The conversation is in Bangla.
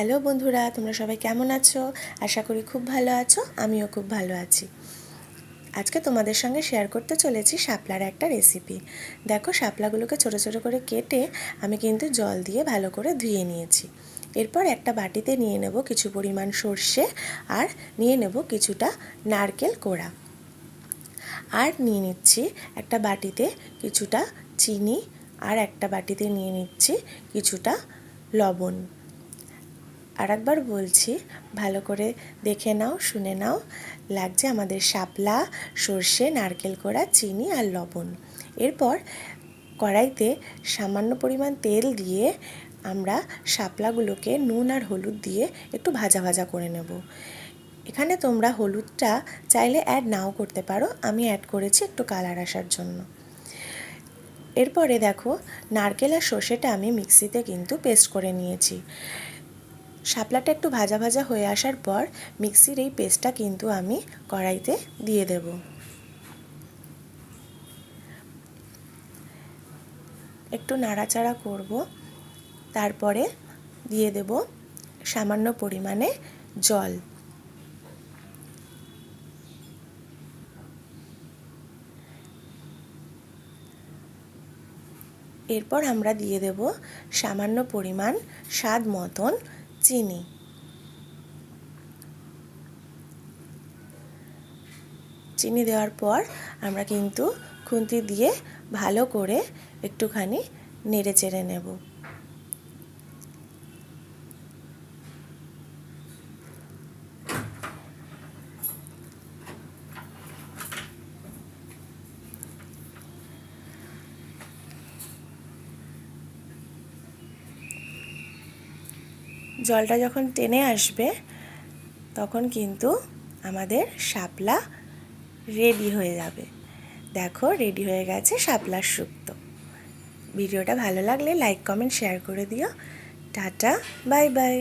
হ্যালো বন্ধুরা, তোমরা সবাই কেমন আছো? আশা করি খুব ভালো আছো, আমিও খুব ভালো আছি। আজকে তোমাদের সঙ্গে শেয়ার করতে চলেছি শাপলার একটা রেসিপি দেখো, শাপলাগুলোকে ছোটো ছোটো করে কেটে আমি কিন্তু জল দিয়ে ভালো করে ধুয়ে নিয়েছি। এরপর একটা বাটিতে নিয়ে নেব কিছু পরিমাণ সর্ষে আর নিয়ে নেব কিছুটা নারকেল কোড়া। আর নিয়ে নিচ্ছি একটা বাটিতে কিছুটা চিনি আর একটা বাটিতে নিয়ে নিচ্ছি কিছুটা লবণ। আর একবার বলছি, ভালো করে দেখে নাও, শুনে নাও। লাগছে আমাদের শাপলা, সর্ষে, নারকেল কোড়া, চিনি আর লবণ। এরপর কড়াইতে সামান্য পরিমাণ তেল দিয়ে আমরা শাপলাগুলোকে নুন আর হলুদ দিয়ে একটু ভাজা ভাজা করে নেব। এখানে তোমরা হলুদটা চাইলে অ্যাড নাও করতে পারো, আমি অ্যাড করেছি একটু কালার আসার জন্য। এরপরে দেখো, নারকেল আর সর্ষেটা আমি মিক্সিতে কিন্তু পেস্ট করে নিয়েছি। শাপলাটা একটু ভাজা ভাজা হয়ে আসার পর মিক্সির এই পেস্টটা কিন্তু আমি কড়াইতে দিয়ে দেব। একটু নাড়াচাড়া করব। তারপরে দিয়ে দেব সামান্য পরিমাণে জল। এরপর আমরা দিয়ে দেব সামান্য পরিমাণ স্বাদ মতন চিনি। চিনি দেওয়ার পর আমরা কিন্তু খুন্তি দিয়ে ভালো করে একটুখানি নেড়ে চেড়ে নেব। জলটা যখন টেনে আসবে, তখন কিন্তু আমাদের শাপলা রেডি হয়ে যাবে। দেখো রেডি হয়ে গেছে শাপলার শুক্তো ভিডিওটা ভালো লাগলে লাইক কমেন্ট শেয়ার করে দিও। Tata bye bye